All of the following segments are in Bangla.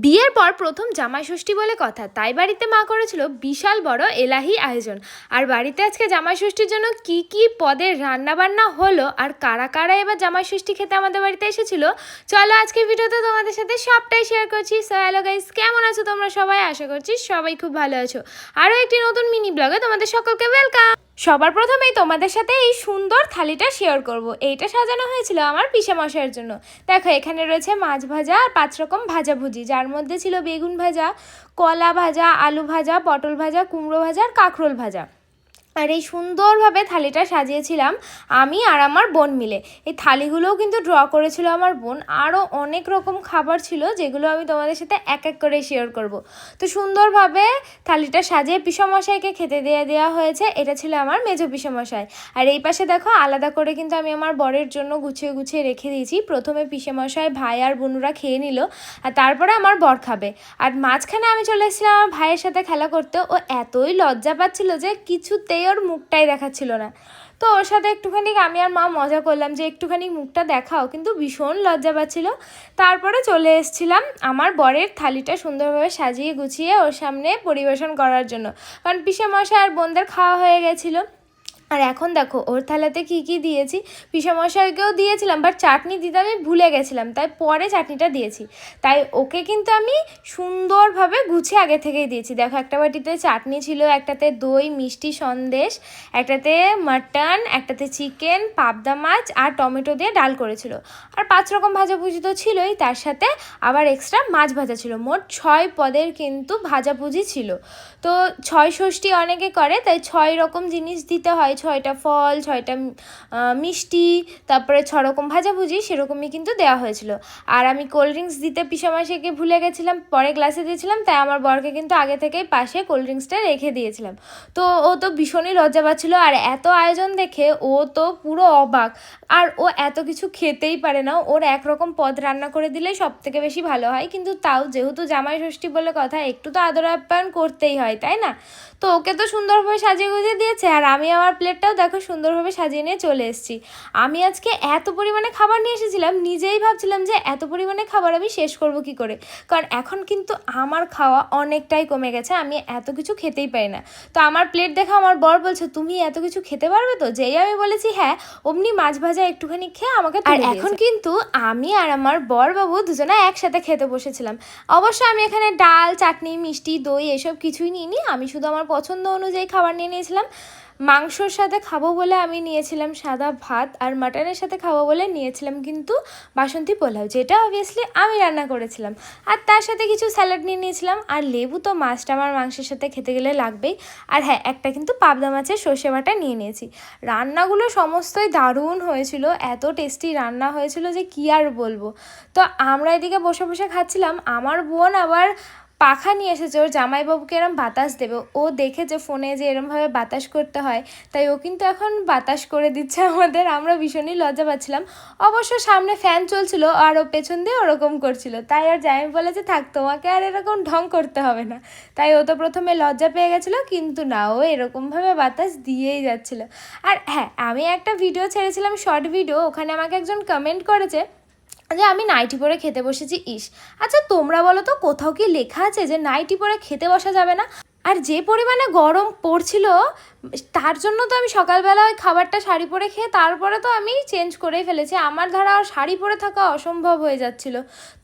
বিয়ের পর প্রথম জামাই ষষ্ঠী বলে কথা। তাই বাড়িতে মা করেছিল বিশাল বড় এলাহি আয়োজন। আর বাড়িতে আজকে জামাই ষষ্ঠীর জন্য কি কি পদের রান্না বান্না হলো আর কারা কারা এবার জামাই ষষ্ঠী খেতে আমাদের বাড়িতে এসেছিল, চলো আজকে ভিডিওতে তোমাদের সাথে সবটাই শেয়ার করছি। সো হ্যালো গাইস কেমন আছো তোমরা সবাই? আশা করছি সবাই খুব ভালো আছো। আরও একটি নতুন মিনি ব্লগে তোমাদের সকলকে ওয়েলকাম সবার প্রথমেই তোমাদের সাথে এই সুন্দর থালিটা শেয়ার করব। এইটা সাজানো হয়েছিল আমার পিসা মশাইয়ের জন্য। দেখো, এখানে রয়েছে মাছ ভাজা আর পাঁচ রকম ভাজাভুজি যার মধ্যে ছিল বেগুন ভাজা, কলা ভাজা, আলু ভাজা, পটল ভাজা, কুমড়ো ভাজা আর কাঁকরোল ভাজা। আর এই সুন্দরভাবে থালিটা সাজিয়েছিলাম আমি আর আমার বোন মিলে। এই থালিগুলোও কিন্তু ড্র করেছিল আমার বোন। আরও অনেক রকম খাবার ছিল যেগুলো আমি তোমাদের সাথে এক এক করে শেয়ার করব। তো সুন্দরভাবে থালিটা সাজিয়ে পিসমশাইকে খেতে দিয়ে দেওয়া হয়েছে। এটা ছিল আমার মেজো পিসমশাই। আর এই পাশে দেখো আলাদা করে কিন্তু আমি আমার বরের জন্য গুছিয়ে গুছিয়ে রেখে দিয়েছি। প্রথমে পিসমশাই, ভাই আর বোনুরা খেয়ে নিল আর তারপরে আমার বর খাবে। আর মাঝখানে আমি চলে এসেছিলাম আমার ভাইয়ের সাথে খেলা করতে। ও এতই লজ্জা পাচ্ছিল যে কিছুতেই ওর মুখটাই দেখাচ্ছিল না। তো ওর সাথে একটুখানি আমি আর মা মজা করলাম যে একটুখানি মুখটা দেখাও, কিন্তু ভীষণ লজ্জা পাচ্ছিল। তারপরে চলে এসেছিলাম আমার বরের থালিটা সুন্দরভাবে সাজিয়ে গুছিয়ে ওর সামনে পরিবেশন করার জন্য। কারণ পিসে মশাই আর বোনদের খাওয়া হয়ে গেছিল। আর এখন দেখো, ওর থালাতে কি কি দিয়েছি? পিসামশাইকেও দিয়েছিলাম বাট চাটনি দিতে আমি ভুলে গেছিলাম, তাই পরে চাটনিটা দিয়েছি। তাই ওকে কিন্তু আমি সুন্দরভাবে গুছিয়ে আগে থেকেই দিয়েছি। দেখো, একটা বাটিতে চাটনি ছিল, একটাতে দই, মিষ্টি সন্দেশ, একটাতে মাটন, একটাতে চিকেন, পাবদা মাছ আর টমেটো দিয়ে ডাল করেছিল। আর পাঁচ রকম ভাজাভুজি তো ছিলই, তার সাথে আবার এক্সট্রা মাছ ভাজা ছিল। মোট ছয় পদের কিন্তু ভাজাভুজি ছিল। তো ছয় ষষ্ঠী অনেকে করে, তাই ছয় রকম জিনিস দিতে হয় ছয়টা ফল, ছয়টা মিষ্টি, তারপরে ছ রকম ভাজাভুজি সেরকমই কিন্তু দেওয়া হয়েছিল। আর আমি কোল্ড ড্রিঙ্কস দিতে পিসামাসিকে ভুলে গেছিলাম, পরে গ্লাসে দিয়েছিলাম, তাই আমার বরকে কিন্তু আগে থেকেই পাশে কোল্ড ড্রিঙ্কসটা রেখে দিয়েছিলাম। তো ও তো ভীষণই লজ্জা পাচ্ছিলো, আর এত আয়োজন দেখে ও তো পুরো অবাক। আর ও এত কিছু খেতেই পারে না, ওর একরকম পদ রান্না করে দিলে সব থেকে বেশি ভালো হয়, কিন্তু তাও যেহেতু জামাই ষষ্ঠী বলে কথা, একটু তো আদর আপ্যায়ন করতেই হয়, তাই না? তো ওকে তো সুন্দরভাবে সাজিয়ে গুজিয়ে দিয়েছে, আর আমি আমার প্লেটটাও দেখো সুন্দরভাবে সাজিয়ে নিয়ে চলে এসেছি। আমি আজকে এত পরিমাণে খাবার নিয়ে এসেছিলাম নিজেই ভাবছিলাম যে এত পরিমাণে খাবার আমি শেষ করব কি করে? কারণ এখন কিন্তু আমার খাওয়া অনেকটাই কমে গেছে আমি এত কিছু খেতেই পারি না। তো আমার প্লেট দেখে আমার বর বলছে তুমি এত কিছু খেতে পারবে তো? যেই আমি বলেছি হ্যাঁ অমনি মাছ ভাজা একটুখানি খেয়ে আমাকে আর এখন কিন্তু আমি আর আমার বর বাবু দুজনে একসাথে খেতে বসেছিলাম। অবশ্য আমি এখানে ডাল চাটনি মিষ্টি দই এসব কিছুই নিইনি আমি শুধু আমার পছন্দ অনুযায়ী খাবার নিয়ে নিয়েছিলাম। মাংসর সাথে খাব বলে আমি নিয়েছিলাম সাদা ভাত আর মাটনের সাথে খাব বলে নিয়েছিলাম কিন্তু বাসন্তী পোলাও, যেটা অবভিয়াসলি আমি রান্না করেছিলাম। আর তার সাথে কিছু স্যালাড নিয়ে নিয়েছিলাম। আর লেবু তো মাছটা আমার মাংসের সাথে খেতে গেলে লাগবেই। আর হ্যাঁ একটা কিন্তু পাবদা মাছের সর্ষে বাটা নিয়ে নিয়েছি। রান্নাগুলো সমস্তই দারুণ হয়েছিল। এত টেস্টি রান্না হয়েছিল যে কী আর বলব। তো আমরা এদিকে বসে বসে খাচ্ছিলাম। আমার বোন আবার পাখা নিয়ে এসেছে, ওর জামাইবাবুকে এরম বাতাস দেবে। ও দেখেছে ফোনে যে এরমভাবে বাতাস করতে হয়, তাই ও কিন্তু এখন বাতাস করে দিচ্ছে আমাদের। আমরা ভীষণই লজ্জা পাচ্ছিলাম। অবশ্য সামনে ফ্যান চলছিল, আর ও পেছন দিয়ে ওরকম করছিল। তাই আর জামাই বলে যে, থাক, তোমাকে আর এরকম ঢং করতে হবে না। তাই ও তো প্রথমে লজ্জা পেয়ে গেছিল, কিন্তু না, ও এরকমভাবে বাতাস দিয়েই যাচ্ছিল। আর হ্যাঁ আমি একটা ভিডিও ছেড়েছিলাম শর্ট ভিডিও ওখানে আমাকে একজন কমেন্ট করেছে যে আমি নাইটি পরে খেতে বসেছি, ইস। আচ্ছা তোমরা বলো তো কোথাও কি লেখা আছে যে নাইটি পরে খেতে বসা যাবে না? আর যে পরিমাণে গরম পড়ছিল, তার জন্য তো আমি সকালবেলা ওই খাবারটা শাড়ি পরে খেয়ে তারপরে তো আমি চেঞ্জ করেই ফেলেছি। আমার ধারা শাড়ি পরে থাকা অসম্ভব হয়ে যাচ্ছিল।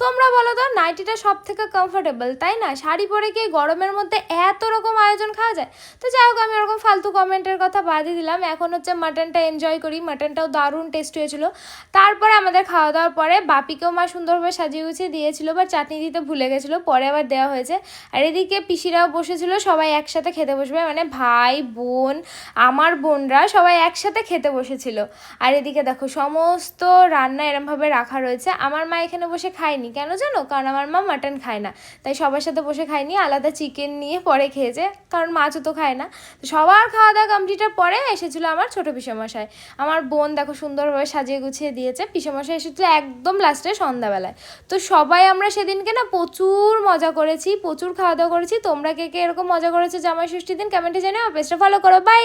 তোমরা বলো তো, নাইটিটা সব থেকে কমফোর্টেবল তাই না? শাড়ি পরে গিয়ে গরমের মধ্যে এত রকম আয়োজন খাওয়া যায়? তো যাই হোক, আমি ওরকম ফালতু কমেন্টের কথা বাদই দিলাম। এখন হচ্ছে মাটনটা এনজয় করি। মাটনটাও দারুণ টেস্ট হয়েছিল। তারপরে আমাদের খাওয়া দাওয়ার পরে বাপিকেও মা সুন্দরভাবে সাজিয়ে গুছিয়ে দিয়েছিল বা চাটনি দিতে ভুলে গেছিল, পরে আবার দেওয়া হয়েছে। আর এদিকে পিসিরাও বসেছিল সবাই একসাথে খেতে বসবে মানে ভাই, বোন, আমার বোনরা সবাই একসাথে খেতে বসেছিল। আর এদিকে দেখো, সমস্ত রান্না এরমভাবে রাখা রয়েছে। আমার মা এখানে বসে খায়নি, কেন জানো? কারণ আমার মা মাটন খায় না। তাই সবার সাথে বসে খায়নি, আলাদা চিকেন নিয়ে পরে খেয়েছে, কারণ মাছও তো খায় না। তো সবার খাওয়া দাওয়া কমপ্লিটের পরে এসেছিল আমার ছোটো পিসমশাই। আমার বোন দেখো সুন্দরভাবে সাজিয়ে গুছিয়ে দিয়েছে, পিসমশাই এসেছিল একদম লাস্টে সন্ধ্যাবেলায়। তো সবাই আমরা সেদিনকে না প্রচুর মজা করেছি, প্রচুর খাওয়া দাওয়া করেছি। তোমরা কে কে এরকম মজা করেছে জামাই ষষ্ঠীর দিন? কমেন্টে জানাও পেজটা ফলো করো। বাই